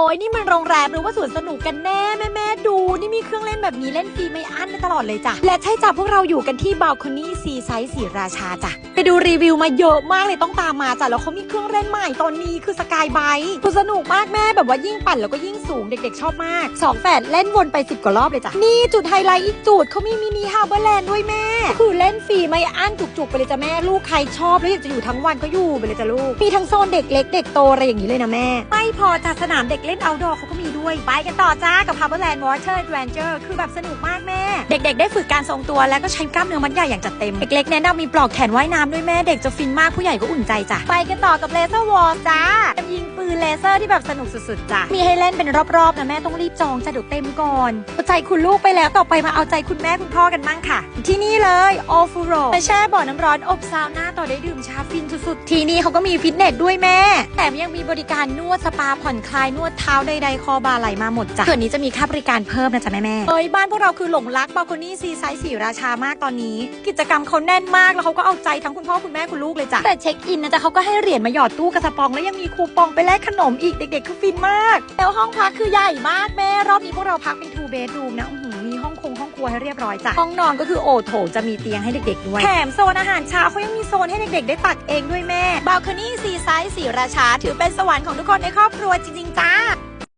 โอ้ยนี่มันโรงแรมหรือว่าสวนสนุกกันแน่แม่แม่ดู มีเครื่องเล่นแบบนี้เล่นฟรีไม่อั้นได้ตลอดเลยจ้ะ และใช่จ้ะพวกเราอยู่กันที่บ a ลคอนี่ซีไซส์สีราชาจ้ะ ไปดูรีวิวมาเยอะมากเลยต้องตามมาจ้ะ แล้วเขามีเครื่องเล่นใหม่ตอนนี้คือสกายไบค์คือสนุกมากแม่แบบว่ายิ่งปั่นแล้วก็ยิ่งสูงเด็กๆชอบมากสองแฝดเล่นวนไปสิบกว่ารอบเลยจ้ะ นี่จุดไฮไลท์อีกจุดเขามีมินิฮาร์เบอร์แลนด์ด้วยแม่ คือเล่นฟรีไม่อั้นจุกๆไปเลยจ้ะแม่ลูกใครชอบแล้วอยากจะอยู่ทั้งวันก็อยู่ไปเลยจ้ะลูกมีทั้งโซนเด็กเล็กเด็กโตอะไรอย่างนี้เลยนะแม่ไม่พอจ้ะสนามเด็กเล่น outdoor เขาก็มีด้วยไปกันต่อจ้ากับ Harborland Water Adventure คือแบบสนุกมากแม่ เด็ก ๆ ได้ฝึกการทรงตัวแล้วก็ใช้กล้ามเนื้อมัดใหญ่อย่างจัดเต็ม เด็กเล็กแนะนำมีปลอกแขนว่ายน้ำด้วยแม่เด็กจะฟินมากผู้ใหญ่ก็อุ่นใจจ้ะไปกันต่อกับ Laser Wall จ้า ยิงปืนเลเซอร์ที่แบบสนุกสุดๆจ้ะ มีให้เล่นเป็นรอบๆนะแม่ต้องรีบจองจะเดี๋ยวเต็มก่อนเอาใจคุณลูกไปแล้วต่อไปมาเอาใจคุณแม่คุณพ่อกันบ้างค่ะ ที่นี่เลย All f u r o ไปแช่บ่อน้ำร้อนอบซาวน่าต่อได้ดื่มชาฟินสุดๆ ทีนี้เขาก็มีฟิตเนสด้วยแม่แถมยังมีบริการนวดสปาผ่อนคลายนวดเท้าใดๆคอบาไหลมาหมดจ้ะส่วนนี้จะมีค่าบริการเพิ่มนะจ๊ะแม่ๆเอ้ยบ้านพวกเราคือหลงรักบาโคนี่ซีไซส์สีราชามากตอนนี้ กิจกรรมเขาแน่นมากแล้วเขาก็เอาใจทั้งคุณพ่อคุณแม่คุณลูกเลยจ้ะแต่เช็คอินนะจ๊ะเขาก็ให้เหรียญมาหยอดตู้กระสปองแล้วยังมีคูปองไปแลกขนมอีกเด็กๆคือฟินมาก แล้วห้องพักคือใหญ่มากแม่ รอบนี้พวกเราพักเป็น two bedroom นะอื้อหือมีห้องคงห้องครัวให้เรียบร้อยจ้ะห้องนอนก็คือโอโถจะมีเตียงให้เด็กๆด้วยแถมโซนอาหารเช้าเขายังมีโซนให้เด็กๆ ได้ตักเองด้วยแม่บาลคอนี่ซีไซส์สีราชาถือเป็นสวรรค์ของทุกคนในครอบครัวจริงๆจ้า